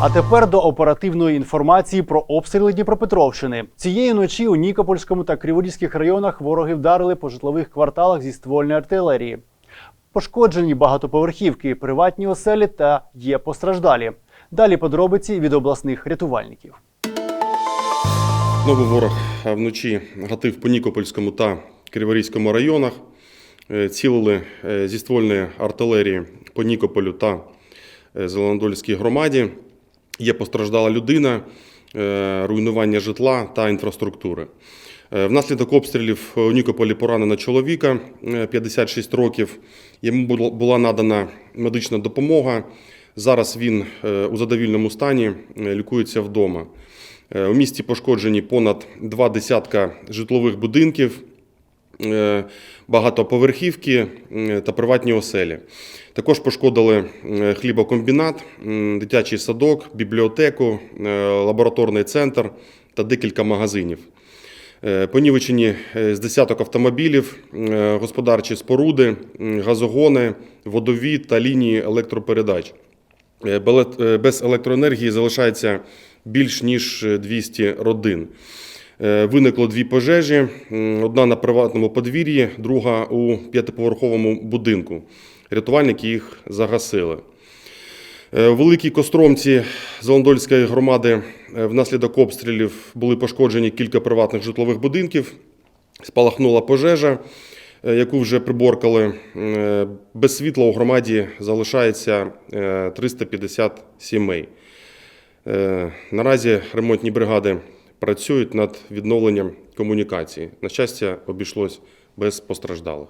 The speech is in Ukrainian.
А тепер до оперативної інформації про обстріли Дніпропетровщини. Цієї ночі у Нікопольському та Криворізьких районах вороги вдарили по житлових кварталах зі ствольної артилерії. Пошкоджені багатоповерхівки, приватні оселі та є постраждалі. Далі подробиці від обласних рятувальників. Знову ворог вночі гатив по Нікопольському та Криворізькому районах. Е, Цілили е, зі ствольної артилерії по Нікополю та е, Зеленодольській громаді. Є постраждала людина, е, руйнування житла та інфраструктури. Е, Внаслідок обстрілів у Нікополі поранено чоловіка е, 56 років. Йому була надана медична допомога. Зараз він е, у задовільному стані е, лікується вдома. Е, У місті пошкоджені понад два десятка житлових будинків, е, багатоповерхівки е, та приватні оселі. Також пошкодили хлібокомбінат, дитячий садок, бібліотеку, е, лабораторний центр та декілька магазинів. Е, Понівечені з десяток автомобілів, господарчі споруди, газогони, водові та лінії електропередач. Без електроенергії залишається більш ніж 200 родин. Е, Виникло дві пожежі: одна на приватному подвір'ї, друга у п'ятиповерховому будинку. Рятувальники їх загасили. Е, У Великій Костромці Зеландольської громади е, внаслідок обстрілів були пошкоджені кілька приватних житлових будинків. Спалахнула пожежа, е, яку вже приборкали. Е, Без світла у громаді залишається е, 350 сімей. Е, Наразі ремонтні бригади працюють над відновленням комунікації. На щастя, обійшлось без постраждалих.